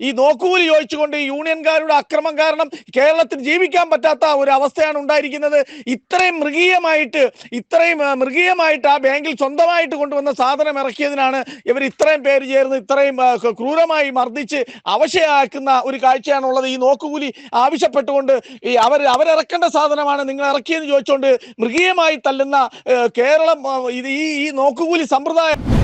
ഈ നോക്കൂലി ചോദിച്ചുകൊണ്ട് യൂണിയൻകാരുടെ അക്രമം കാരണം കേരളത്തിൽ ജീവിക്കാൻ പറ്റാത്ത ഒരു അവസ്ഥയാണ് ഉണ്ടായിരിക്കുന്നത്. ഇത്രയും മൃഗീയമായിട്ട് ഇത്രയും മൃഗീയമായിട്ട് ആ ബാങ്കിൽ സ്വന്തമായിട്ട് കൊണ്ടുവന്ന സാധനം ഇറക്കിയതിനാണ് ഇവർ ഇത്രയും പേര് ചേർന്ന് ഇത്രയും ക്രൂരമായി മർദ്ദിച്ച് അവശയാക്കുന്ന ഒരു കാഴ്ചയാണുള്ളത്. ഈ നോക്കുകൂലി ആവശ്യപ്പെട്ടുകൊണ്ട് ഈ അവർ അവരിറക്കേണ്ട സാധനമാണ് നിങ്ങൾ ഇറക്കിയെന്ന് ചോദിച്ചുകൊണ്ട് മൃഗീയമായി തല്ലുന്ന കേരളം ഇത് ഈ നോക്കുകൂലി സമ്പ്രദായം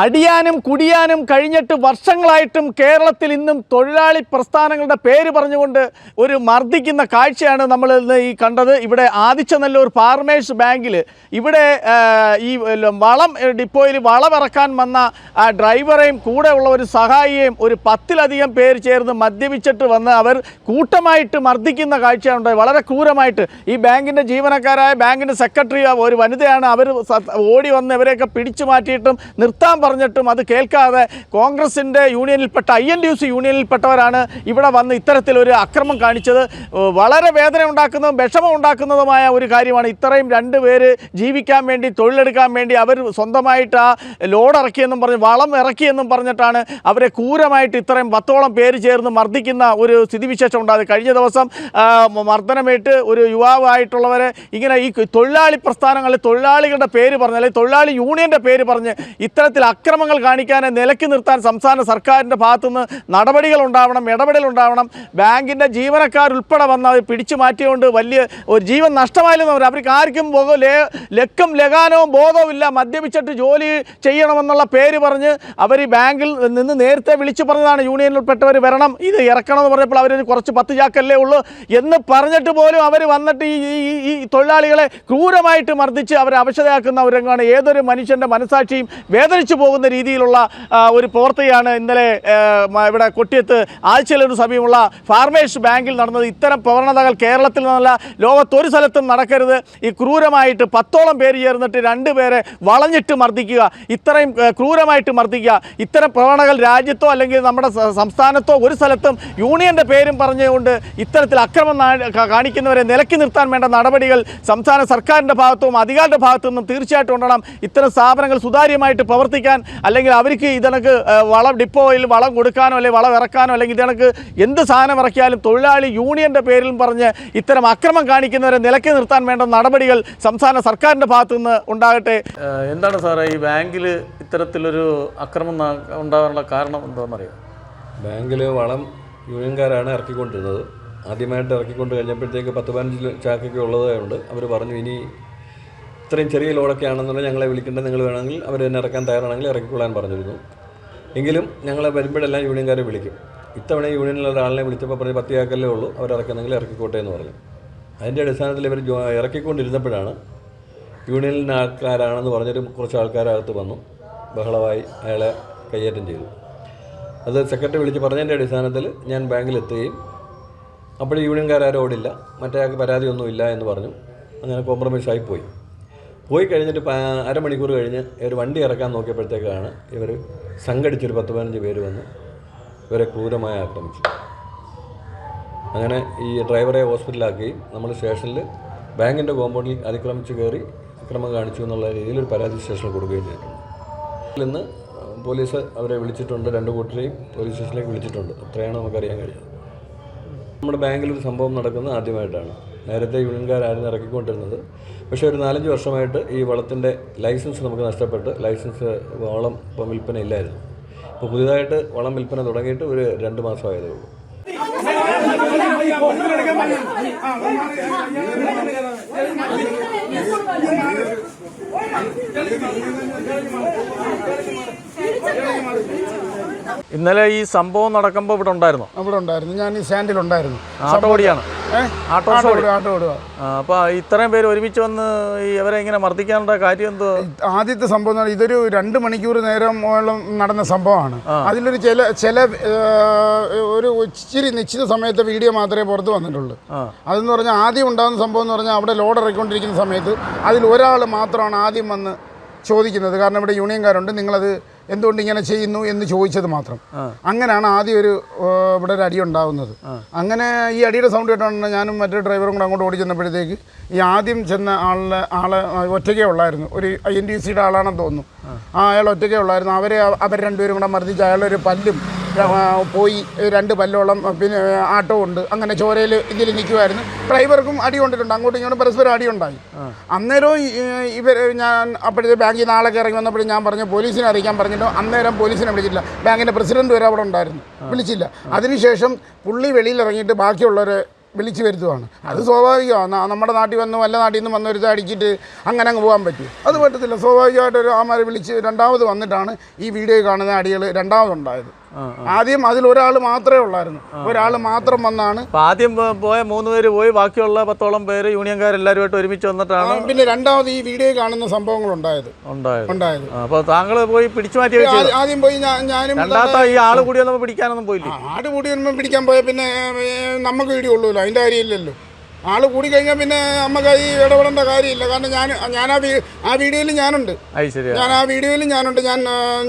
അടിയാനും കുടിയാനും കഴിഞ്ഞിട്ട് വർഷങ്ങളായിട്ടും കേരളത്തിൽ ഇന്നും തൊഴിലാളി പ്രസ്ഥാനങ്ങളുടെ പേര് പറഞ്ഞുകൊണ്ട് ഒരു മർദ്ദിക്കുന്ന കാഴ്ചയാണ് നമ്മൾ ഇന്ന് ഈ കണ്ടത്. ഇവിടെ ആദിച്ചനല്ലൂർ ഫാർമേഴ്സ് ബാങ്കിൽ ഇവിടെ ഈ വളം ഡിപ്പോയിൽ വളമിറക്കാൻ വന്ന ആ ഡ്രൈവറേയും കൂടെ ഉള്ള ഒരു സഹായിയെയും ഒരു പത്തിലധികം പേര് ചേർന്ന് മദ്യപിച്ചിട്ട് വന്ന് അവർ കൂട്ടമായിട്ട് മർദ്ദിക്കുന്ന കാഴ്ചയാണ് ഉണ്ടായത് വളരെ ക്രൂരമായിട്ട്. ഈ ബാങ്കിന്റെ ജീവനക്കാരായ ബാങ്കിന്റെ സെക്രട്ടറി ഒരു വനിതയാണ് അവർ ഓടി വന്ന് ഇവരെയൊക്കെ പിടിച്ചു മാറ്റിയിട്ടും നിർത്താൻ പറഞ്ഞിട്ടും അത് കേൾക്കാതെ കോൺഗ്രസിന്റെ യൂണിയനിൽപ്പെട്ട ഐ എൻ ഡി സി യൂണിയനിൽപ്പെട്ടവരാണ് ഇവിടെ വന്ന് ഇത്തരത്തിലൊരു അക്രമം കാണിച്ചത്. വളരെ വേദന ഉണ്ടാക്കുന്നതും വിഷമം ഉണ്ടാക്കുന്നതുമായ ഒരു കാര്യമാണ് ഇത്രയും രണ്ട് പേര് ജീവിക്കാൻ വേണ്ടി തൊഴിലെടുക്കാൻ വേണ്ടി അവർ സ്വന്തമായിട്ട് ആ ലോഡ് ഇറക്കിയെന്നും പറഞ്ഞ് വളം ഇറക്കിയെന്നും പറഞ്ഞിട്ടാണ് അവരെ ക്രൂരമായിട്ട് ഇത്രയും പത്തോളം പേര് ചേർന്ന് മർദ്ദിക്കുന്ന ഒരു സ്ഥിതിവിശേഷം ഉണ്ടായത്. കഴിഞ്ഞ ദിവസം മർദ്ദനമേറ്റ് ഒരു യുവാവായിട്ടുള്ളവരെ ഇങ്ങനെ ഈ തൊഴിലാളി പ്രസ്ഥാനങ്ങളിൽ തൊഴിലാളികളുടെ പേര് പറഞ്ഞ് അല്ലെങ്കിൽ തൊഴിലാളി യൂണിയന്റെ പേര് പറഞ്ഞ് ഇത്തരത്തിൽ അക്രമങ്ങൾ കാണിക്കാൻ നിലയ്ക്ക് നിർത്താൻ സംസ്ഥാന സർക്കാരിന്റെ ഭാഗത്തുനിന്ന് നടപടികൾ ഉണ്ടാവണം ഇടപെടൽ ഉണ്ടാവണം. ബാങ്കിന്റെ ജീവനക്കാരുൾപ്പെടെ വന്ന് അത് പിടിച്ചു മാറ്റിയുകൊണ്ട് വലിയ ഒരു ജീവൻ നഷ്ടമായില്ലെന്ന് അവർ അവർക്ക് ആർക്കും ലക്കും ലഗാനവും ബോധവും ഇല്ല. മദ്യപിച്ചിട്ട് ജോലി ചെയ്യണമെന്നുള്ള പേര് പറഞ്ഞ് അവർ ബാങ്കിൽ നിന്ന് നേരത്തെ വിളിച്ചു പറഞ്ഞതാണ് യൂണിയനിൽപ്പെട്ടവർ വരണം. ഇത് ഇറക്കണമെന്ന് പറഞ്ഞപ്പോൾ അവർ കുറച്ച് പത്ത് ചാക്കല്ലേ ഉള്ളൂ എന്ന് പറഞ്ഞിട്ട് പോലും അവർ വന്നിട്ട് ഈ- ഈ തൊഴിലാളികളെ ക്രൂരമായിട്ട് മർദ്ദിച്ച് അവരെ അവശതയാക്കുന്ന ഒരു രംഗമാണ് ഏതൊരു മനുഷ്യന്റെ മനസാക്ഷിയും വേദനിച്ചു പോകുന്ന രീതിയിലുള്ള ഒരു പ്രവർത്തിയാണ് ഇന്നലെ ഇവിടെ കൊട്ടിയത്ത് ആഴ്ചയിലൊരു സമയമുള്ള ഫാർമേഴ്സ് ബാങ്കിൽ നടന്നത്. ഇത്തരം പ്രവണതകൾ കേരളത്തിൽ നിന്നല്ല ലോകത്തൊരു സ്ഥലത്തും നടക്കരുത്. ഈ ക്രൂരമായിട്ട് പത്തോളം പേര് ചേർന്നിട്ട് രണ്ട് പേരെ വളഞ്ഞിട്ട് മർദ്ദിക്കുക. ഇത്രയും ക്രൂരമായിട്ട് മർദ്ദിക്കുക. ഇത്തരം പ്രവണതകൾ രാജ്യത്തോ അല്ലെങ്കിൽ നമ്മുടെ സംസ്ഥാനത്തോ ഒരു സ്ഥലത്തും യൂണിയന്റെ പേരും പറഞ്ഞുകൊണ്ട് ഇത്തരത്തിൽ അക്രമം കാണിക്കുന്നവരെ നിലക്കി നിർത്താൻ വേണ്ട നടപടികൾ സംസ്ഥാന സർക്കാരിന്റെ ഭാഗത്തും അധികാരിയുടെ ഭാഗത്തു നിന്നും തീർച്ചയായിട്ടും ഉണ്ടാകണം. ഇത്തരം സ്ഥാപനങ്ങൾ സുതാര്യമായിട്ട് പ്രവർത്തിക്കാൻ അല്ലെങ്കിൽ അവർക്ക് ഇതണക്ക് വളം ഡിപ്പോയിൽ വളം കൊടുക്കാനോ അല്ലെങ്കിൽ വളം ഇറക്കാനോ അല്ലെങ്കിൽ ഇതണക്ക് എന്ത് സാധനം ഇറക്കിയാലും തൊഴിലാളി യൂണിയന്റെ പേരിൽ പറഞ്ഞ് ഇത്തരം അക്രമം കാണിക്കുന്നവരെ നിലക്കി നിർത്താൻ വേണ്ട നടപടികൾ സംസ്ഥാന സർക്കാരിന്റെ ഭാഗത്തു നിന്ന് ഉണ്ടാകട്ടെ എന്താണ് സാറേ ഈ ബാങ്കിൽ ഇത്തരത്തിലൊരു അക്രമം ഉണ്ടാകാനുള്ള കാരണം എന്താണെന്നറിയാം? ബാങ്കിൽ വളം യൂണിയൻകാരാണ് ഇറക്കിക്കൊണ്ടിരുന്നത്. ആദ്യമായിട്ട് ഇറക്കിക്കൊണ്ട് കഴിഞ്ഞപ്പോഴത്തേക്ക് പത്ത് പതിനഞ്ച് ചാക്കൊക്കെ ഉള്ളതായതുകൊണ്ട് അവർ പറഞ്ഞു ഇനി ഇത്രയും ചെറിയ ലോഡൊക്കെ ആണെന്നുണ്ടെങ്കിൽ ഞങ്ങളെ വിളിക്കേണ്ടത് നിങ്ങൾ വേണമെങ്കിൽ അവർ തന്നെ ഇറക്കാൻ തയ്യാറാണെങ്കിൽ ഇറക്കിക്കൊള്ളാൻ പറഞ്ഞിരുന്നു. എങ്കിലും ഞങ്ങളെ വരുമ്പോഴെല്ലാം യൂണിയൻകാരെ വിളിക്കും. ഇത്തവണ യൂണിയനിലെ ഒരാളിനെ വിളിച്ചപ്പോൾ പറഞ്ഞ് പത്ത് ചാക്കല്ലേ ഉള്ളൂ അവർ ഇറക്കുന്നെങ്കിൽ ഇറക്കിക്കോട്ടെ എന്ന് പറഞ്ഞു. അതിന്റെ അടിസ്ഥാനത്തിൽ ഇവർ ഇറക്കിക്കൊണ്ടിരുന്നപ്പോഴാണ് യൂണിയനിലെ ആൾക്കാരാണെന്ന് പറഞ്ഞൊരു കുറച്ച് ആൾക്കാരകത്ത് വന്നു. ബഹളമായി അയാളെ കയ്യേറ്റം ചെയ്തു. അത് സെക്രട്ടറി വിളിച്ച് പറഞ്ഞതിന്റെ അടിസ്ഥാനത്തിൽ ഞാൻ ബാങ്കിലെത്തുകയും അപ്പോൾ യൂണിയൻകാരും ഓടില്ല മറ്റേ ആൾക്ക് പരാതിയൊന്നുമില്ല എന്ന് പറഞ്ഞു. അങ്ങനെ കോംപ്രമൈസ് ആയി പോയി കഴിഞ്ഞിട്ട് അരമണിക്കൂർ കഴിഞ്ഞ് ഒരു വണ്ടി ഇറക്കാൻ നോക്കിയപ്പോഴത്തേക്കാണ് ഇവർ സംഘടിച്ചൊരു പത്ത് പതിനഞ്ച് പേര് വന്ന് ഇവരെ ക്രൂരമായി ആക്രമിച്ചു. അങ്ങനെ ഈ ഡ്രൈവറെ ഹോസ്പിറ്റലാക്കുകയും നമ്മൾ സ്റ്റേഷനിൽ ബാങ്കിന്റെ കോമ്പൗണ്ടിൽ അതിക്രമിച്ച് കയറി അക്രമം കാണിച്ചു എന്നുള്ള രീതിയിൽ ഒരു പരാതി സ്റ്റേഷനിൽ കൊടുക്കുകയും ചെയ്തിട്ടുണ്ട്. ഇന്ന് പോലീസ് അവരെ വിളിച്ചിട്ടുണ്ട്. രണ്ട് കൂട്ടരെയും പോലീസ് സ്റ്റേഷനിലേക്ക് വിളിച്ചിട്ടുണ്ട്. അത്രയാണ് നമുക്കറിയാൻ കഴിയുന്നത്. നമ്മുടെ ബാങ്കിൽ ഒരു സംഭവം നടക്കുന്നത് ആദ്യമായിട്ടാണ്. നേരത്തെ യൂണിയൻകാരായിരുന്നു ഇറക്കിക്കൊണ്ടിരുന്നത്. പക്ഷേ ഒരു നാലഞ്ച് വർഷമായിട്ട് ഈ വളത്തിന്റെ ലൈസൻസ് നമുക്ക് നഷ്ടപ്പെട്ട് ലൈസൻസ് വളം ഇപ്പം വിൽപ്പന ഇല്ലായിരുന്നു. ഇപ്പോൾ പുതിയതായിട്ട് വളം വിൽപ്പന തുടങ്ങിയിട്ട് ഒരു രണ്ട് മാസമായതേ ഉള്ളൂ. ഇന്നലെ ഈ സംഭവം നടക്കുമ്പോൾ ഇവിടെ ഉണ്ടായിരുന്നു? ഇവിടെ ഉണ്ടായിരുന്നു. ഞാൻ ഈ സ്റ്റാൻഡിലുണ്ടായിരുന്നു ആട്ടോ ഓടിയാണ് അപ്പൊ ആട്ടോ ആട്ടോ ഓടുക ആട്ടോ ഓടുക അപ്പോൾ ഇത്രയും പേര് ഒരുമിച്ച് വന്ന് ഇവരെ ഇങ്ങനെ മർദ്ദിക്കാനുള്ള കാര്യം എന്തോ ആദ്യത്തെ സംഭവം ഇതൊരു രണ്ട് മണിക്കൂർ നേരം നടന്ന സംഭവമാണ്. അതിലൊരു ചില ചില ഒരു ഇച്ചിരി നിശ്ചിത സമയത്തെ വീഡിയോ മാത്രമേ പുറത്തു വന്നിട്ടുള്ളൂ. അതെന്ന് പറഞ്ഞാൽ ആദ്യം ഉണ്ടാകുന്ന സംഭവം എന്ന് പറഞ്ഞാൽ അവിടെ ലോഡ് ഇറക്കിക്കൊണ്ടിരിക്കുന്ന സമയത്ത് അതിൽ ഒരാൾ മാത്രമാണ് ആദ്യം വന്ന് ചോദിക്കുന്നത്. കാരണം ഇവിടെ യൂണിയൻകാരുണ്ട്. നിങ്ങളത് എന്തുകൊണ്ട് ഇങ്ങനെ ചെയ്യുന്നു എന്ന് ചോദിച്ചത് മാത്രം. അങ്ങനെയാണ് ആദ്യം ഒരു ഇവിടെ ഒരു അടി ഉണ്ടാവുന്നത്. അങ്ങനെ ഈ അടിയുടെ സൗണ്ട് കേട്ടാണ് ഞാനും മറ്റൊരു ഡ്രൈവറും കൂടെ അങ്ങോട്ട് ഓടി ചെന്നപ്പോഴത്തേക്ക് ഈ ആദ്യം ചെന്ന ആളിലെ ആളെ ഒറ്റയ്ക്കേ ഉള്ളായിരുന്നു. ഒരു ഐ എൻ ഡി സിയുടെ ആളാണെന്ന് തോന്നുന്നു. ആ. അയാൾ ഒറ്റയ്ക്കേ ഉള്ളായിരുന്നു. അവരെ അവർ രണ്ടുപേരും കൂടെ മർദ്ദിച്ച് അയാളൊരു പല്ലും പോയി രണ്ട് പല്ലോളം പിന്നെ ആട്ടോ ഉണ്ട്. അങ്ങനെ ചോരയിൽ ഇതിൽ നിൽക്കുമായിരുന്നു ഡ്രൈവർക്കും അടി കൊണ്ടിട്ടുണ്ട്. അങ്ങോട്ടും ഇങ്ങോട്ടും പരസ്പരം അടി ഉണ്ടായി. അന്നേരവും ഇവർ ഞാൻ അപ്പോഴത്തെ ബാങ്കിൽ നാളെ ആളൊക്കെ ഇറങ്ങി വന്നപ്പോഴും ഞാൻ പറഞ്ഞു പോലീസിനെ അറിയിക്കാൻ പറഞ്ഞിട്ട്? അന്നേരം പോലീസിനെ വിളിച്ചിട്ടില്ല. ബാങ്കിന്റെ പ്രസിഡന്റ് വരെ അവിടെ ഉണ്ടായിരുന്നു. വിളിച്ചില്ല. അതിനുശേഷം പുള്ളി വെളിയിൽ ഇറങ്ങിയിട്ട് ബാക്കിയുള്ളവരെ വിളിച്ചു വരുത്തുവാണ്. അത് സ്വാഭാവികമാണ് നമ്മുടെ നാട്ടിൽ വന്ന് വല്ല നാട്ടിൽ നിന്ന് വന്നൊരുത്ത അടിച്ചിട്ട് അങ്ങനെ അങ്ങ് പോകാൻ പറ്റും. അത് പറ്റത്തില്ല. സ്വാഭാവികമായിട്ട് ഒരു ആമാരെ വിളിച്ച് രണ്ടാമത് വന്നിട്ടാണ് ഈ വീഡിയോ കാണുന്ന അടികൾ രണ്ടാമതുണ്ടായത്. ആദ്യം അതിൽ ഒരാൾ മാത്രമേ ഉള്ളായിരുന്നു. ഒരാൾ മാത്രം വന്നാണ്. ആദ്യം പോയ മൂന്ന് പേര് പോയി ബാക്കിയുള്ള പത്തോളം പേര് യൂണിയൻകാരെല്ലാവരുമായിട്ട് ഒരുമിച്ച് വന്നിട്ടാണ് പിന്നെ രണ്ടാമത് ഈ വീഡിയോ കാണുന്ന സംഭവങ്ങൾ ഉണ്ടായത്. ഉണ്ടായത്. അപ്പോൾ താങ്കൾ പോയി പിടിച്ചു മാറ്റി ആദ്യം പോയി ഞാനും രണ്ടാമത്തെ ഈ ആൾ കൂടി വന്നപ്പോൾ പിടിക്കാനൊന്നും പോയില്ല? ആട് കൂടി വരുമ്പോൾ പിടിക്കാൻ പോയ പിന്നെ നമുക്ക് വീഡിയോ ഉള്ളൂല്ലോ അതിന്റെ കാര്യമില്ലല്ലോ. ആൾ കൂടി കഴിഞ്ഞാൽ പിന്നെ നമുക്ക് ഈ ഇടപെടേണ്ട കാര്യമില്ല. കാരണം ഞാൻ ഞാൻ ആ വീ- ആ വീഡിയോയിൽ ഞാനുണ്ട്. ഞാൻ ആ വീഡിയോയിൽ ഞാനുണ്ട്. ഞാൻ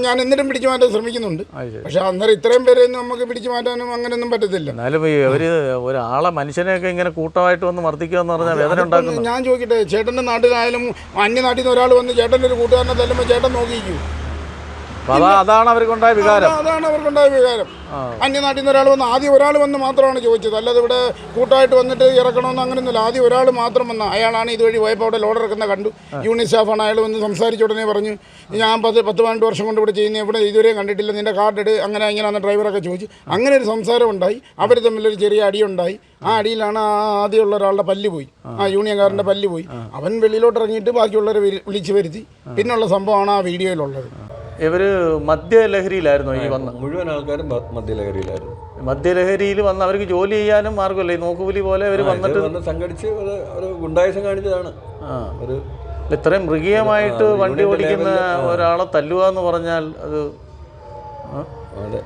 ഞാൻ എന്നിട്ടും പിടിച്ചു മാറ്റാൻ ശ്രമിക്കുന്നുണ്ട്. പക്ഷെ അന്നേരം ഇത്രയും പേരെ ഒന്നും നമുക്ക് പിടിച്ചു മാറ്റാനും അങ്ങനെയൊന്നും പറ്റത്തില്ല. എന്നാലും ഈ അവർ ഒരാളെ മനുഷ്യനെയൊക്കെ ഇങ്ങനെ കൂട്ടമായിട്ട് വന്ന് മർദ്ദിക്കുക എന്ന് പറഞ്ഞാൽ വേദന ഉണ്ടാക്കുന്നു ഞാൻ ചോദിക്കട്ടെ ചേട്ടന്റെ നാട്ടിലായാലും അന്യനാട്ടിൽ നിന്ന് ഒരാൾ വന്ന് ചേട്ടന്റെ ഒരു കൂട്ടുകാരനെ തല്ലുമ്പോൾ ചേട്ടൻ നോക്കിയിരിക്കും അതാണ് അവർക്കുണ്ടായ വികാരം. അതാണ് അവർക്കുണ്ടായ വികാരം. അന്യനാട്ടിൽ നിന്ന് ഒരാൾ വന്ന് ആദ്യം ഒരാൾ വന്ന് മാത്രമാണ് ചോദിച്ചത്. അല്ലാതെ ഇവിടെ കൂട്ടായിട്ട് വന്നിട്ട് ഇറക്കണമെന്ന് അങ്ങനെയൊന്നുമില്ല. ആദ്യം ഒരാൾ മാത്രം വന്ന അയാളാണ് ഇതുവഴി പോയപ്പോൾ അവിടെ ലോഡ് ഇറക്കുന്ന കണ്ടു. യൂണിസെഫാണ് അയാൾ വന്ന് സംസാരിച്ച ഉടനെ പറഞ്ഞു ഞാൻ പത്ത് പത്ത് പന്ത്രണ്ട് വർഷം കൊണ്ട് ഇവിടെ ചെയ്യുന്ന ഇവിടെ ഇതുവരെയും കണ്ടിട്ടില്ല. നിന്റെ കാർഡ് എടു അങ്ങനെ ഇങ്ങനെയാണ് ഡ്രൈവറൊക്കെ ചോദിച്ചു. അങ്ങനെ ഒരു സംസാരം ഉണ്ടായി. അവർ തമ്മിലൊരു ചെറിയ അടിയുണ്ടായി ആ അടിയിലാണ് ആ ആദ്യമുള്ള ഒരാളുടെ പല്ല് പോയി. ആ. യൂണിയൻകാരന്റെ പല്ല് പോയി. അവൻ വെളിയിലോട്ട് ഇറങ്ങിയിട്ട് ബാക്കിയുള്ളവരെ വിളിച്ചു വിളിച്ച് വരുത്തി. പിന്നുള്ള സംഭവമാണ് ആ വീഡിയോയിലുള്ളത്. ഇവർ മദ്യലഹരിയിലായിരുന്നു ഈ വന്ന്. മുഴുവൻ ആൾക്കാരും മധ്യലഹരിയിലായിരുന്നു മദ്യലഹരിയിലായിരുന്നു. മദ്യലഹരിയിൽ വന്ന് അവർക്ക് ജോലി ചെയ്യാനും മാർഗമല്ല ഈ നോക്കുകൂലി പോലെ അവർ വന്നിട്ട് വന്ന് സംഘടിച്ച് ഒരു ഗുണ്ടായുസം കാണിച്ചതാണ്. ആ. ഒരു ഇത്രയും മൃഗീയമായിട്ട് വണ്ടി ഓടിക്കുന്ന ഒരാളെ തല്ലുക എന്ന് പറഞ്ഞാൽ അത് അതെ.